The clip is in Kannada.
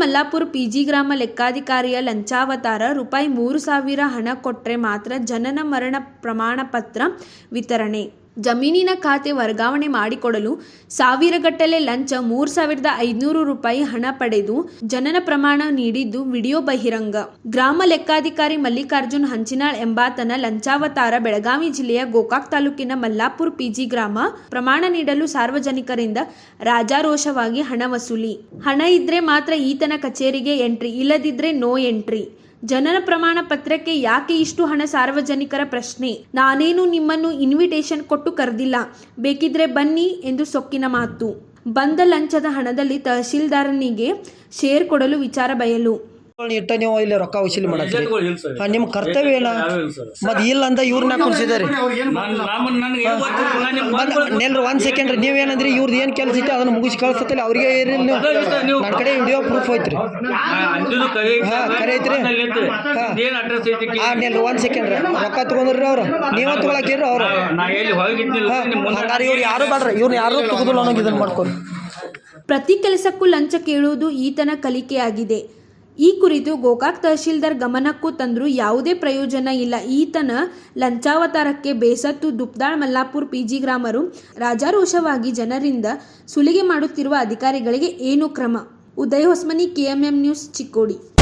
ಮಲ್ಲಾಪುರ ಪಿಜಿ ಗ್ರಾಮ ಲೆಕ್ಕಾಧಿಕಾರಿಯ ಲಂಚಾವತಾರ ರೂಪಾಯಿ ಮೂರು ಸಾವಿರ ಹಣ ಕೊಟ್ಟರೆ ಮಾತ್ರ ಜನನ ಮರಣ ಪ್ರಮಾಣ ಪತ್ರ ವಿತರಣೆ. ಜಮೀನಿನ ಖಾತೆ ವರ್ಗಾವಣೆ ಮಾಡಿಕೊಡಲು ಸಾವಿರಗಟ್ಟಲೆ ಲಂಚ ಮೂರು ಸಾವಿರದ ಐದುನೂರು ರೂಪಾಯಿ ಹಣ ಪಡೆದು ಜನನ ಪ್ರಮಾಣ ನೀಡಿದ್ದು ವಿಡಿಯೋ ಬಹಿರಂಗ. ಗ್ರಾಮ ಲೆಕ್ಕಾಧಿಕಾರಿ ಮಲ್ಲಿಕಾರ್ಜುನ್ ಹಂಚಿನಾಳ್ ಎಂಬಾತನ ಲಂಚಾವತಾರ ಬೆಳಗಾವಿ ಜಿಲ್ಲೆಯ ಗೋಕಾಕ್ ತಾಲೂಕಿನ ಮಲ್ಲಾಪುರ ಪಿಜಿ ಗ್ರಾಮ ಪ್ರಮಾಣ ನೀಡಲು ಸಾರ್ವಜನಿಕರಿಂದ ರಾಜಾರೋಷವಾಗಿ ಹಣ ವಸೂಲಿ. ಹಣ ಇದ್ರೆ ಮಾತ್ರ ಈತನ ಕಚೇರಿಗೆ ಎಂಟ್ರಿ, ಇಲ್ಲದಿದ್ರೆ ನೋ ಎಂಟ್ರಿ. ಜನನ ಪ್ರಮಾಣ ಪತ್ರಕ್ಕೆ ಯಾಕೆ ಇಷ್ಟು ಹಣ ಸಾರ್ವಜನಿಕರ ಪ್ರಶ್ನೆ? ನಾನೇನು ನಿಮ್ಮನ್ನು ಇನ್ವಿಟೇಷನ್ ಕೊಟ್ಟು ಕರೆದಿಲ್ಲ. ಬೇಕಿದ್ರೆ ಬನ್ನಿ ಎಂದು ಸೊಕ್ಕಿನ ಮಾತು. ಬಂದ ಲಂಚದ ಹಣದಲ್ಲಿ ತಹಶೀಲ್ದಾರನಿಗೆ ಶೇರ್ ಕೊಡಲು ವಿಚಾರ ಬಯಲು. ಇಟ್ಟ ನೀವು ಇಲ್ಲಿ ರೊಕ್ಕ ವಸೂಲಿ ಮಾಡಿ. ನಿಮ್ ಹಾ, ನಿಮ್ಮ ಕರ್ತವ್ಯ ಏನ ಮತ್ ಇಲ್ಲ ಅಂದ ಇವ್ರನ್ನ ಬಂದ್ಬಿಟ್ಟು ನೆಲ್ರಿ ಒಂದ್ ಸೆಕೆಂಡ್ ರೀ ನೀವೇನಂದ್ರಿ ಇವ್ರದ್ದು ಏನ್ ಕೆಲಸ ಇತ್ತು ಅದನ್ನ ಮುಗಿಸಿ ಕಳ್ಸತ್ತಲ್ಲ ಅವ್ರಿಗೆ ಇರಲಿ ನೀವು. ನನ್ನ ಕಡೆ ವಿಡಿಯೋ ಪ್ರೂಫ್ ಐತ್ರಿ. ಹಾ, ಕರೆ ಐತ್ರಿ. ಹಾ. ಏನು ಅಡ್ರೆಸ್ ಐತಿ ಆ ನೆಲ್ರಿ ಒಂದ್ ಸೆಕೆಂಡ್ ರೀ. ರೊಕ್ಕ ತಗೊಂಡ್ರಿ ಅವ್ರು. ನೀವ ತಗೊಳಕಿರ್ರಿ ಅವ್ರು. ಹಂಗಾರೆ ಇವ್ರು ಯಾರು ಬೇಡ್ರಿ? ಇವ್ರನ್ನ ಯಾರು ತಗೋದಿಲ್ಲ ಅನ್ನೋಂಗೆ ಇದನ್ನ ಮಾಡ್ಕೊರಿ. ಪ್ರತಿ ಕೆಲಸಕ್ಕೂ ಲಂಚ ಕೇಳುವುದು ಈತನ ಕಲಿಕೆಯಾಗಿದೆ. ಈ ಕುರಿತು ಗೋಕಾಕ್ ತಹಶೀಲ್ದಾರ್ ಗಮನಕ್ಕೂ ತಂದರೂ ಯಾವುದೇ ಪ್ರಯೋಜನ ಇಲ್ಲ. ಈತನ ಲಂಚಾವತಾರಕ್ಕೆ ಬೇಸತ್ತು ದುಪ್ದಾಳ್ ಮಲ್ಲಾಪುರ್ ಪಿಜಿ ಗ್ರಾಮರು ರಾಜಾರೋಷವಾಗಿ ಜನರಿಂದ ಸುಲಿಗೆ ಮಾಡುತ್ತಿರುವ ಅಧಿಕಾರಿಗಳಿಗೆ ಏನು ಕ್ರಮ? Uday Hosmani, KMM news Chikkodi.